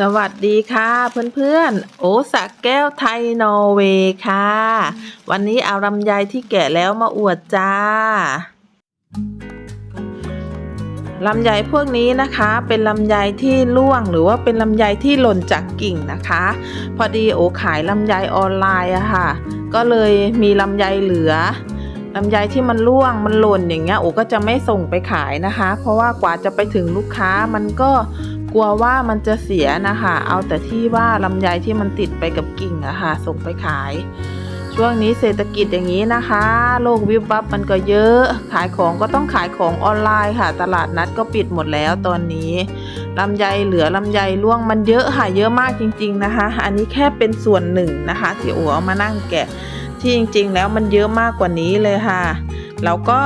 สวัสดีค่ะเพื่อนๆ โอสักแก้วไทยนอร์เวย์ค่ะ วันนี้เอาลำไยที่แกะแล้วมาอวดจ้าลำไยพวกนี้นะคะเป็นลำไยที่ร่วงหรือว่าเป็นลำไยที่หล่นจากกิ่งนะคะ พอดีโอขายลำไยออนไลน์อะค่ะ ก็เลยมีลำไยเหลือลำไยที่มันร่วงมันหล่นอย่างเงี้ยโอก็จะไม่ส่งไปขายนะคะ เพราะว่ากว่าจะไปถึงลูกค้ามันก็ กลัวว่ามันจะเสียนะคะ เอาแต่ที่ว่าลำไยที่มันติดไปกับกิ่งอะค่ะ ส่งไปขาย ช่วงนี้เศรษฐกิจอย่างนี้นะคะ โลกวิบวับมันก็เยอะ ขายของก็ต้องขายของออนไลน์ค่ะ ตลาดนัดก็ปิดหมดแล้วตอนนี้ลำไยเหลือลำไยร่วงมันเยอะค่ะเยอะมากจริง ๆนะคะ อันนี้แค่เป็นส่วนหนึ่งนะคะที่อัวเอามานั่งแกะที่จริง ๆ แล้วมันเยอะมากกว่านี้เลยค่ะเราก็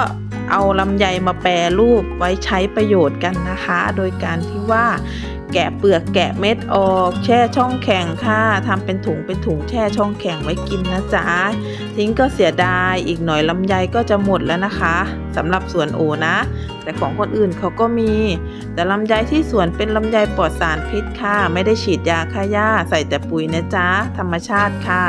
เอาลำไยมาแปรรูปไว้ใช้ประโยชน์กันนะคะ โดยการที่ว่าแกะเปลือกแกะเม็ดออกแช่ช่องแข็งค่ะทำเป็นถุงเป็นถุงแช่ช่องแข็งไว้กินนะจ๊ะทิ้งก็เสียดายอีกหน่อยลำไยก็จะหมดแล้วนะคะสำหรับสวนโอนะ แต่ของคนอื่นเขาก็มี แต่ลำไยที่สวนเป็นลำไยปลอดสารพิษค่ะ ไม่ได้ฉีดยาฆ่าหญ้าใส่แต่ปุ๋ยนะจ๊ะธรรมชาติค่ะ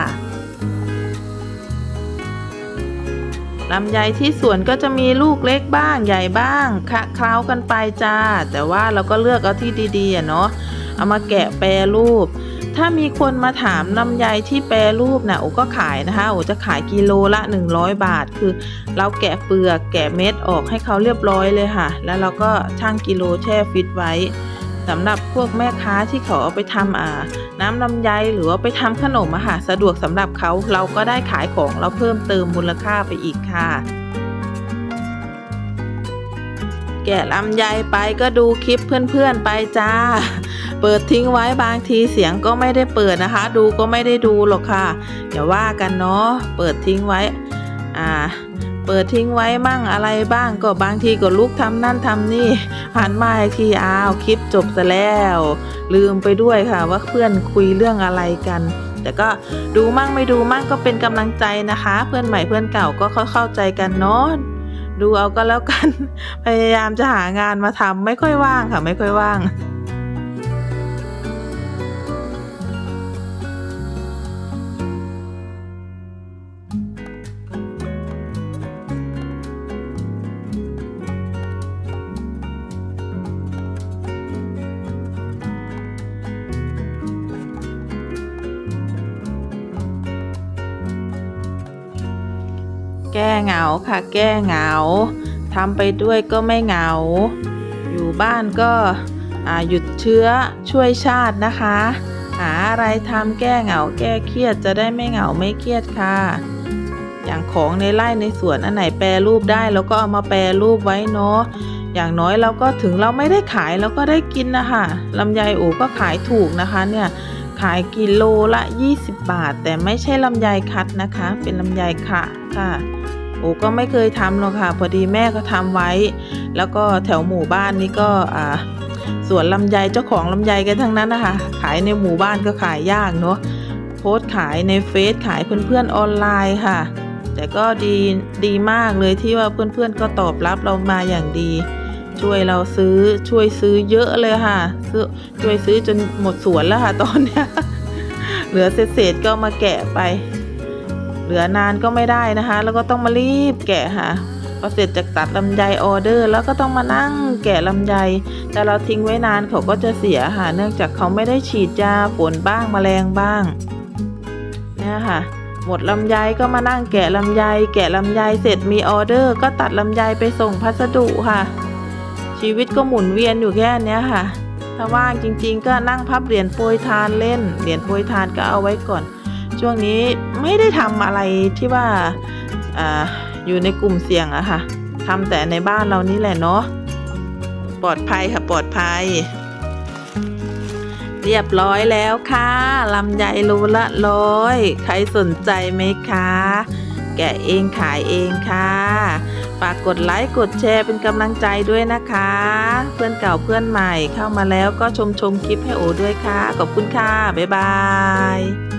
ลำไยที่สวนก็จะมีลูกเล็กบ้างใหญ่บ้างคะเคล้ากันไปจ้า แต่ว่าเราก็เลือกเอาที่ดีๆเนาะเอามาแกะแปรรูป ถ้ามีคนมาถามลำไยที่แปรรูปนะโอก็ขายนะคะโอจะขายกิโลละ 100 บาท คือเราแกะเปลือกแกะเม็ดออกให้เขาเรียบร้อยเลยค่ะ แล้วเราก็ชั่งกิโลแช่ฟิตไว้ สำหรับพวกแม่ค้าที่เขาเอาไปทำอ่าน้ำลำไยหรือว่าไปทำขนมอะค่ะสะดวกสำหรับเขาเราก็ได้ขายของเราเพิ่มเติมมูลค่าไปอีกค่ะ แกะลำไยไปก็ดูคลิปเพื่อนๆไปจ้า เปิดทิ้งไว้บางทีเสียงก็ไม่ได้เปิดนะคะ ดูก็ไม่ได้ดูหรอกค่ะอย่าว่ากันเนาะเปิดทิ้งไว้อ่า เปิดทิ้งไว้มั่งอะไรบ้างก็บางทีก็ลุกทำนั่นทำนี่หันมาอีกทีอ้าวคลิปจบซะแล้ว ลืมไปด้วยค่ะว่าเพื่อนคุยเรื่องอะไรกันแต่ก็ดูมั่งไม่ดูมั่งก็เป็นกำลังใจนะคะ เพื่อนใหม่เพื่อนเก่าก็เข้าใจกันเนาะดูเอาก็แล้วกัน พยายามจะหางานมาทำไม่ค่อยว่างค่ะ ไม่ค่อยว่าง แก้เหงาค่ะ แก้เหงาทำไปด้วยก็ไม่เหงา อยู่บ้านก็หยุดเชื้อช่วยชาตินะคะ หาอะไรทำแก้เหงาแก้เครียดจะได้ไม่เหงาไม่เครียดค่ะ อย่างของในไร่ในสวนอันไหนแปรรูปได้เราก็เอามาแปรรูปไว้เนาะอย่างน้อยเราก็ถึงเราไม่ได้ขายเราก็ได้กินนะคะลำไยโอก็ขายถูกนะคะเนี่ย ขายกิโลละ 20 บาท แต่ไม่ใช่ลำไยคัดนะคะ เป็นลำไยค่ะค่ะโอ้ก็ไม่เคยทำหรอกค่ะ พอดีแม่ก็ทำไว้ แล้วก็แถวหมู่บ้านนี้ก็อ่าสวนลำไยเจ้าของลำไยกันทั้งนั้นนะคะ ขายในหมู่บ้านก็ขายยากเนาะโพสต์ขายในเฟซขายเพื่อนๆออนไลน์ค่ะ แต่ก็ดีดีมากเลยที่ว่าเพื่อนๆก็ตอบรับเรามาอย่างดี ช่วยเราซื้อช่วยซื้อเยอะเลยค่ะซื้อช่วยซื้อจนหมดสวนแล้วค่ะตอนเนี้ยเหลือเศษๆก็มาแกะไป เหลือนานก็ไม่ได้นะคะ แล้วก็ต้องมารีบแกะค่ะพอเสร็จจากตัดลำไยออเดอร์ แล้วก็ต้องมานั่งแกะลำไย แต่เราทิ้งไว้นานเขาก็จะเสียค่ะเนื่องจากเขาไม่ได้ฉีดยาฝนบ้างแมลงบ้างเนี่ยค่ะ หมดลำไยก็มานั่งแกะลำไย แกะลำไยเสร็จมีออเดอร์ ก็ตัดลำไยไปส่งพัสดุค่ะ ชีวิตก็หมุนเวียนอยู่แค่เนี้ยค่ะ ถ้าว่างจริงๆ ก็นั่งพับเหรียญโปรยทานเล่น เหรียญโปรยทานก็เอาไว้ก่อน ช่วงนี้ไม่ได้ทำอะไรที่ว่าออยู่ในกลุ่มเสี่ยงอะค่ะทำแต่ในบ้านเรานี่แหละเนาะปลอดภัยค่ะปลอดภัย เรียบร้อยแล้วค่ะลำไยโลละร้อย ใครสนใจไหมคะ แกะเองขายเองค่ะ ฝากกดไลค์กดแชร์เป็นกำลังใจด้วยนะคะ เพื่อนเก่าเพื่อนใหม่เข้ามาแล้วก็ชมชมคลิปให้โอด้วยค่ะ ขอบคุณค่ะ บ๊ายบาย